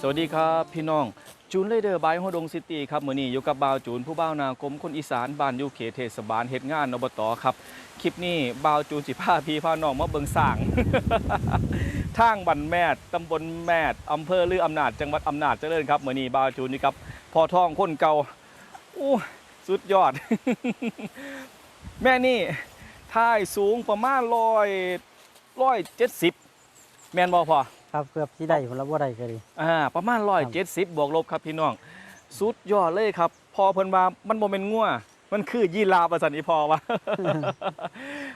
สวัสดีครับพี่น้อง จูนเลเดอร์บายฮอดงซิตี้ครับมื้อนี้อยู่กับบ่าวจูนผู้บ่าวนากรมคนอีสานบ้านอยู่เขตเทศบาลเฮ็ดงานอบตครับ คลิปนี้บ่าวจูนสิพาพี่พาน้องมาเบิ่งสร้าง ทางบันแมดตำบลแมดอำเภอลืออำนาจจังหวัดอำนาจเจริญครับมื้อนี้บ่าวจูนนี่ครับพ่อทองคนเก่าโอ้สุดยอด แม่นี่ท่ายสูงประมาณร้อยร้อยเจ็ดสิบแมนบ่พอ ครับเกือบที่ได้ผลบ่ได้ก็ดีอ่าประมาณร้อยเจ็ดสิบบวกลบครับพี่น้องสุดยอดเลยครับ พอเพิ่นว่ามันบ่เป็นงัวมันคือยีราฟประสันอีพอวะ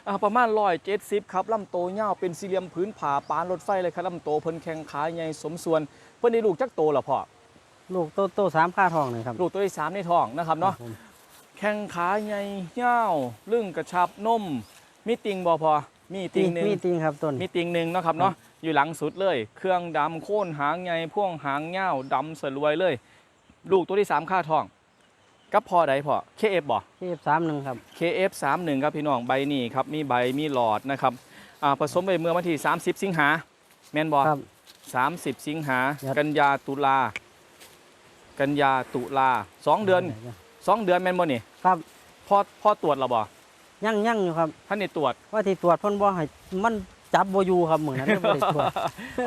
อ่าประมาณร้อยเจ็ดสิบครับลำโตวยาวเป็นสี่เหลี่ยมพื้นผาปานรถไฟเลยครับลำโตเพิ่นแข้งขาใหญ่สมส่วน เพิ่นได้ลูกจักโตแล้วพ่อลูกโตโตสามค่าทองเลยครับลูกตัวที่สามในท้องนะครับเนาะครับผมแข้งขาใหญ่ยาวลึ่งกระชับนมมีติงบ่พอมีติงหนึ่งมีติงครับต้นมีติงหนึ่งเนาะครับเนาะ อยู่หลังสุดเลย เครื่องดำโค่นหางใหญ่พ่วงหางเงาวดำสลวยเลย ลูกตัวที่ 3 ค่าทอง กับพอใดพอ KF บ่ที่สามหนึ่งครับ KF 3 1ครับพี่น้องใบนี้ครับมีใบมีหลอดนะครับอ่าผสมไปเมื่อวันที่ 30 สิงหาแม่นบ่ครับ 30 สิงหาครับ กันยาตุลา กันยาตุลาสองเดือนสองเดือนแม่นบ่นี่ครับพอพอตรวจแล้วบ่ยั่งยั่งอยู่ครับท่านได้ตรวจ ว่าที่ตรวจเพ่นบ่ให้มัน จับบ่อยู่ครับเหมือนนั้นเลยบ่ได้ตรวจ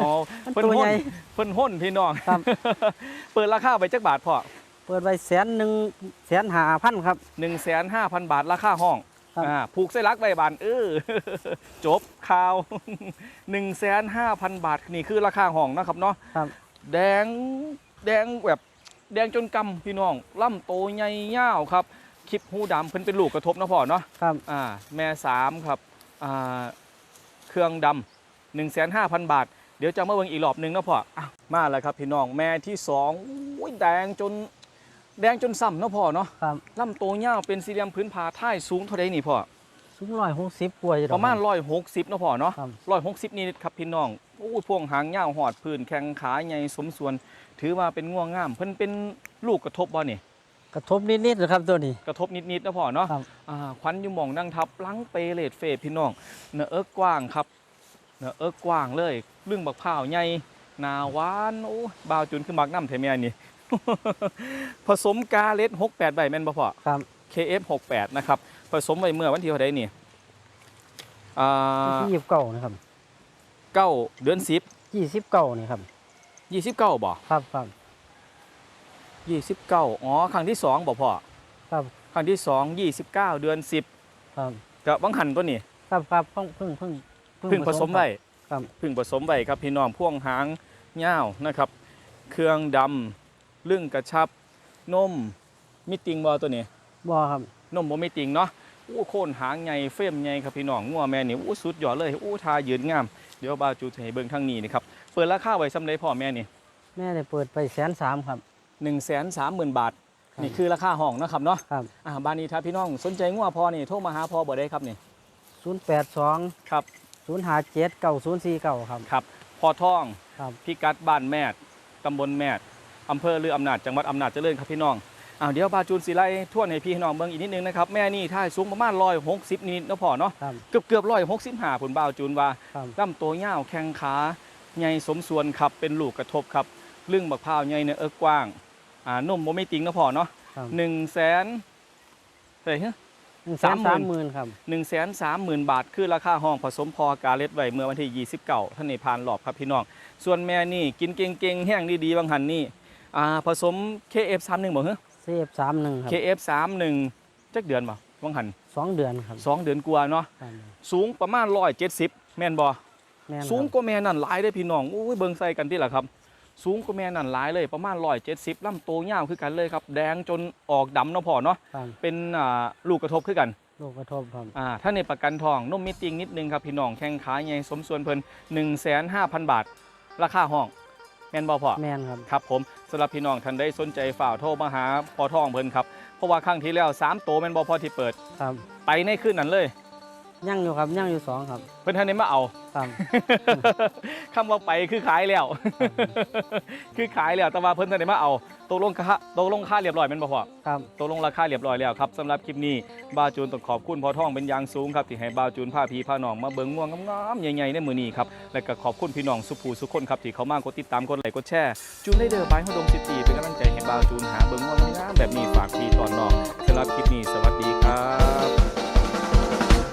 อ๋อมันเพิ่นตัวห้ใหนญ่เพิ่นห้นพี่น้องครับ เปิดราคาไปจักบาทพ่อเปิดไว้แสนหนึ่งแสนห้าพันครับ1 5 0 0 0บาทราคาห้องครับอ่าผูกเส้นรักใบบานเออ จบข่าว1 5 0 0 0บาทนี่คือราคาห้องนะครับเนาะครับ แดงแดงแบบแดงจนกำพี่น้องล่ำโตใหญ่ยาวครับคลิปหูดำเพิ่นเป็นลูกกระทบนะพ่อเนาะ ครับ อ่าแม่สามครับอ่า เครื่องดำหนึ่งแสนห้าพันบาท เดี๋ยวจะมาเบิ่งอีกรอบหนึงนะพ่ออะมาแล้วครับพี่น้องแม่ที่สองอุ้ยแดงจนแดงจนซ้ำเนาะพ่อเนาะครับลำโตวยาวเป็นสี่เหลี่ยมพื้นผาท้ายสูงเท่าใดนี่พ่อ สูงร้อยหกสิบกว่าอยู่ดอก ประมาณร้อยหกสิบนาะพ่อเนาะครับ ร้อยหกสิบนิดๆครับพี่น้องโอ้ยพวงหางยาวหอดพื้นแข้งขาใหญ่สมส่วน ถือว่าเป็นง่วงงาม เพิ่นเป็นลูกกระทบบ่นี่ กระทบนิดๆนะครับตัวนี้ กระทบนิดๆนะพ่อเนาะครับ อ่าควันอยู่หมองนั่งทับหลังเปเลดเฟดพี่น้องเนื้อเอิกกว้างครับเนื้อเอิกกว้างเลยเรื่องบักพร้าวใหญ่หนาหวานโอ้ยบาวจุนคือมักน้ำเทเมียนี่ ผสมกาเล็ด68ใบแม่นบ่พ่อ ครับ KF 68 นะครับผสมไว้เมื่อวันที่เท่าใดนี่อ่ายี่สิบเก้านะครับเก้าเดือนสิบยี่สิบเก้านี่ครับยี่สิบเก้าบ่ ครับครับ ยี่สิบเก้าอ๋อครั้งที่สองบ่พ่อครับครั้งที่สองยี่สิบเก้าเดือนสิบครับกับบังหันตัวนี้ครับครับเพิ่งเพิ่งเพิ่งเพึ่งผสมไว้ครับเพึ่งผสมไว้ครับพี่น้องพ่วงหางยาวนะครับ เครื่องดำลึ่งกระชับนมมีติงบ่ตัวนี้บ่ครับนมบ่มีติงเนาะอู้โคนหางใหญ่เฟ้มใหญ่ครับพี่น้องงัวแม่นี่อู้สุดยอดเลยอู้ทายืนงามเดี๋ยวบาวจูจะให้เบิ่งทางนี้นี่ครับเปิดราคาไว้สำาใดพ่อแม่นี่แม่ได้เปิดไปแสนสามครับ 1 3 0 0 0 0บาทครับนี่คือราคาห้องนะครับเนาะครับ อ่าบ้านนี้ถ้าพี่น้องสนใจงัวพอนี่โทรมาหาพอบ่ได้ครับนี่ศูนย์แปดสองครับศูนย์หาเจ็ดเก้าศูนย์สี่เก้าครับ ครับพอท่องครับ พิกัดบ้านแมดตำบลแมดอำเภอลืออำนาจจังหวัดอำนาจเจริญครับพี่น้องอ้าวเดี๋ยวบาจูนสีไล่ทั่วในพี่น้องเบิ่งอีกนิดนึงนะครับแม่นี่ท่ายสูงประมาณร้อยหกสิบนิดเนาะพ่อเนาะครับ เกือบเกือบร้อยหกสิบห้าผลบาวจูนว่า ครับ ลำตัวยาวแข้งขาใหญ่สมส่วนครับเป็นลูกกระทบครับลึ่งบักพร้าวใหญ่เนื้อเอิกกว้าง อ่านมโมไม่ติงเนาะพ่อเนาะครับหนึ่งแสนเท่าไหร่ฮะ หนึ่งแสนสาสามมหหมื่มื่นนครับ1 3 0 0 0 0บาท คือราคาห้องผสมพอกาเล็ดไว้เมื่อวันที่ 29ท่านในพานหลอบครับพี่น้อง ส่วนแม่นี่กินเก่งๆ แห้งดีๆบางหันนี่อ่าผสม KF31 บ่เหรอ เซฟสามหนึ่งครับ KF31 จักเดือนบ่บางหันสองเดือนครับ2เดือนกว่าเนาะครับสูงประมาณ 170 แม่นบ่แม่นสูงครับกว่าแม่นั่นหลายเด้อพี่น้องโอ้ยเบิ่งใส่กันที่ล่ะครับ สูงกว่าแม่นั่นหลายเลยประมาณ170ลำโตวยาวคือกันเลยครับ แดงจนออกดำเนาะพ่อเนาะครับเป็นอ่าลูกกระทบคือกัน ลูกกระทบครับ อ่าถ้าในประกันทองนมมิติงนิดนึงครับ พี่น้องแข้งขาใหญ่สมส่วนเพิ่น1 5 0 0 0บาท ราคาห้อง แม่นบ่พอแม่นครับ ครับผมสำหรับพี่น้องท่านได้สนใจฝ่ากโทรมาหาพอทองเพิ่นครับ เพราะว่าครั้งที่แล้ว 3 โตวแม่นบ่พอที่เปิด ครับ ไปในคืนนั้นเลย ยั่งอยู่ครับยั่งอยู่สองครับ เพิ่นทันได้มาเอา ครับ คำว่าไปคือขายแล้ว คือขายแล้วแต่ว่าเพิ่นทันได้มาเอาตกลงค่าตกลงค่าเรียบร้อยแม่นบ่พ่อครับ ตกลงราคาเรียบร้อยแล้วครับสำหรับคลิปนี้บาวจูนต้องขอบคุณพ่อท่องเป็นอย่างสูงครับที่ให้บาวจูนพาพี่พาน้องมาเบิ่งง่วงงามๆใหญ่ๆในมื้อนี้ครับและก็ขอบคุณพี่น้องสุภูสุคนครับที่เขามากดติดตามกดไลค์กดแชร์จูนได้เดอร์บายฮอดงซิตี้เป็นกำลังใจให้บาวจูนหาเบิ่งง่วงงามๆแบบนี้ฝากพี่ตอนน้องสำหรับคลิปนี้ส